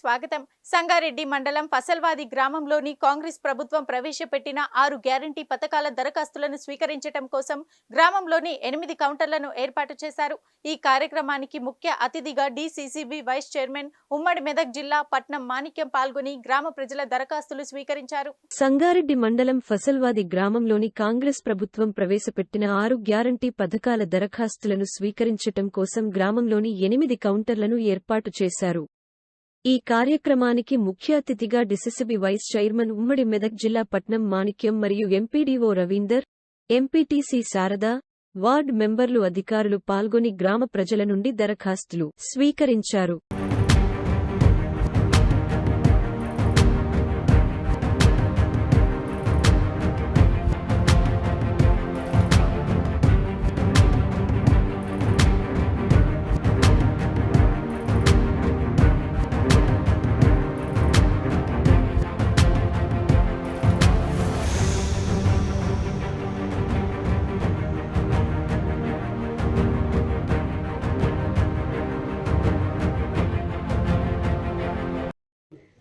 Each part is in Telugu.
స్వాగతం. సంగారెడ్డి మండలం ఫసల్వాది గ్రామంలోని కాంగ్రెస్ ప్రభుత్వం ప్రవేశపెట్టిన ఆరు గ్యారంటీ పథకాల దరఖాస్తులను స్వీకరించడం కోసం గ్రామంలోని ఎనిమిది కౌంటర్లను ఏర్పాటు చేశారు. ఈ కార్యక్రమానికి ముఖ్య అతిథిగా డిసిసిబి వైస్ చైర్మన్ ఉమ్మడి మెదక్ జిల్లా పట్నం మాణిక్యం పాల్గొని గ్రామ ప్రజల దరఖాస్తులు స్వీకరించారు. సంగారెడ్డి మండలం ఫసల్వాది గ్రామంలోని కాంగ్రెస్ ప్రభుత్వం ప్రవేశపెట్టిన ఆరు గ్యారంటీ పథకాల దరఖాస్తులను స్వీకరించటం కోసం గ్రామంలోని ఎనిమిది కౌంటర్లను ఏర్పాటు చేశారు. ఈ కార్యక్రమానికి ముఖ్య అతిథిగా డిసిసిబి వైస్ చైర్మన్ ఉమ్మడి మెదక్ జిల్లా పట్నం మాణిక్యం మరియు MPDO Ravinder MPTC Sharada ward మెంబర్లు అధికారులు పాల్గొని గ్రామ ప్రజల నుండి దరఖాస్తులు స్వీకరించారు.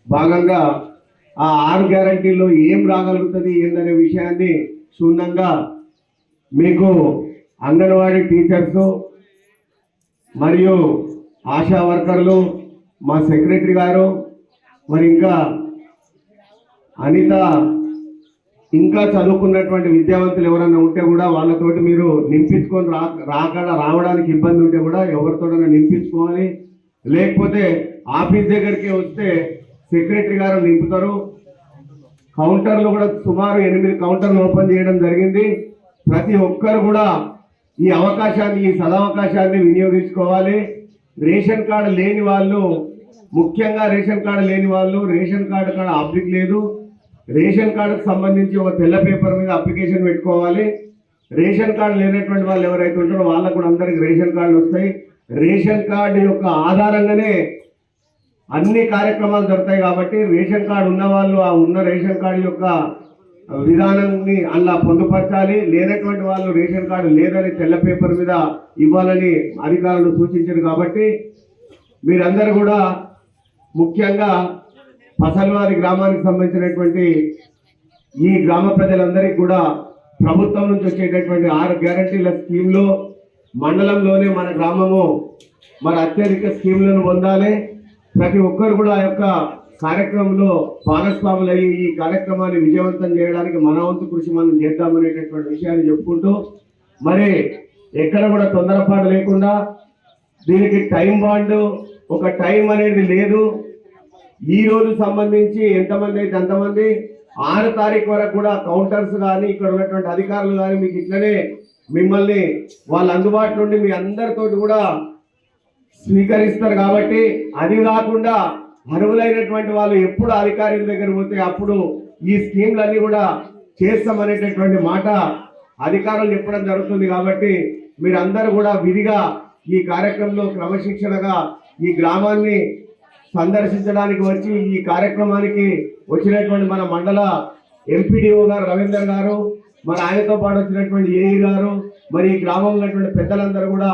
భాగంగా ఆ ఆరు గ్యారంటీలో ఏం రాగలుగుతుంది ఏందనే విషయాన్ని క్షుణ్ణంగా మీకు అంగన్వాడీ టీచర్స్ మరియు ఆశా వర్కర్లు మా సెక్రటరీ గారు మరి ఇంకా అనిత ఇంకా చదువుకున్నటువంటి విద్యావంతులు ఎవరైనా ఉంటే కూడా వాళ్ళతోటి మీరు నింపించుకొని రా రాకడ రావడానికి ఇబ్బంది ఉంటే కూడా ఎవరితోటైనా నింపించుకోవాలి. లేకపోతే ఆఫీస్ దగ్గరికి వస్తే సెక్రటరీ గారు నింపుతారు. కౌంటర్లు కూడా సుమారు ఎనిమిది కౌంటర్లు ఓపెన్ చేయడం జరిగింది. ప్రతి ఒక్కరు కూడా ఈ అవకాశాన్ని ఈ సదవకాశాన్ని వినియోగించుకోవాలి. రేషన్ కార్డు లేని వాళ్ళు ముఖ్యంగా రేషన్ కార్డు లేని వాళ్ళు రేషన్ కార్డు కాడ అప్లిక్ లేదు. రేషన్ కార్డుకు సంబంధించి ఒక తెల్ల పేపర్ మీద అప్లికేషన్ పెట్టుకోవాలి. రేషన్ కార్డు లేనటువంటి వాళ్ళు ఎవరైతే ఉంటారో వాళ్ళకు కూడా అందరికి రేషన్ కార్డులు వస్తాయి. రేషన్ కార్డు యొక్క ఆధారంగానే అన్ని కార్యక్రమాలు దొరుకుతాయి కాబట్టి రేషన్ కార్డు ఉన్న వాళ్ళు ఆ ఉన్న రేషన్ కార్డు యొక్క విధానాన్ని అలా పొందుపరచాలి. లేనటువంటి వాళ్ళు రేషన్ కార్డు లేదని తెల్ల పేపర్ మీద ఇవ్వాలని అధికారులు సూచించారు కాబట్టి మీరందరూ కూడా ముఖ్యంగా ఫసల్వారి గ్రామానికి సంబంధించినటువంటి ఈ గ్రామ ప్రజలందరికీ కూడా ప్రభుత్వం నుంచి వచ్చేటటువంటి ఆరు గ్యారంటీల స్కీమ్లో మండలంలోనే మన గ్రామము మరి అత్యధిక స్కీములను పొందాలి. ప్రతి ఒక్కరు కూడా ఆ యొక్క కార్యక్రమంలో భాగస్వాములు అయ్యి ఈ కార్యక్రమాన్ని విజయవంతం చేయడానికి మన వంతు కృషి మనం చేద్దామనేటటువంటి విషయాన్ని చెప్పుకుంటూ మరి ఎక్కడ కూడా తొందరపాటు లేకుండా దీనికి టైం బాండ్ ఒక టైం అనేది లేదు. ఈ రోజు సంబంధించి ఎంతమంది అయితే అంతమంది ఆరు తారీఖు వరకు కూడా కౌంటర్స్ కానీ ఇక్కడ ఉన్నటువంటి అధికారులు కానీ మీకు ఇట్లనే మిమ్మల్ని వాళ్ళ అందుబాటులో నుండి మీ అందరితోటి కూడా స్వీకరిస్తారు కాబట్టి అది కాకుండా అర్హులైనటువంటి వాళ్ళు ఎప్పుడు అధికారుల దగ్గర పోతే అప్పుడు ఈ స్కీమ్లన్నీ కూడా చేస్తామనేటటువంటి మాట అధికారులు చెప్పడం జరుగుతుంది కాబట్టి మీరందరూ కూడా విధిగా ఈ కార్యక్రమంలో క్రమశిక్షణగా ఈ గ్రామాన్ని సందర్శించడానికి వచ్చి ఈ కార్యక్రమానికి వచ్చినటువంటి మన మండల ఎంపీడీఓ గారు రవీందర్ గారు మన ఆయనతో పాటు వచ్చినటువంటి ఏఈ గారు మరి ఈ గ్రామంలో ఉన్నటువంటి పెద్దలందరూ కూడా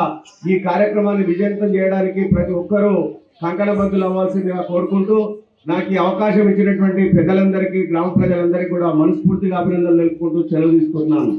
ఈ కార్యక్రమాన్ని విజయంతం చేయడానికి ప్రతి ఒక్కరూ కంకణబద్దులు అవ్వాల్సిందిగా కోరుకుంటూ నాకు ఈ అవకాశం ఇచ్చినటువంటి పెద్దలందరికీ గ్రామ ప్రజలందరికీ కూడా మనస్ఫూర్తిగా అభినందనలు తెలుపుకుంటూ సెలవు తీసుకుంటున్నాను.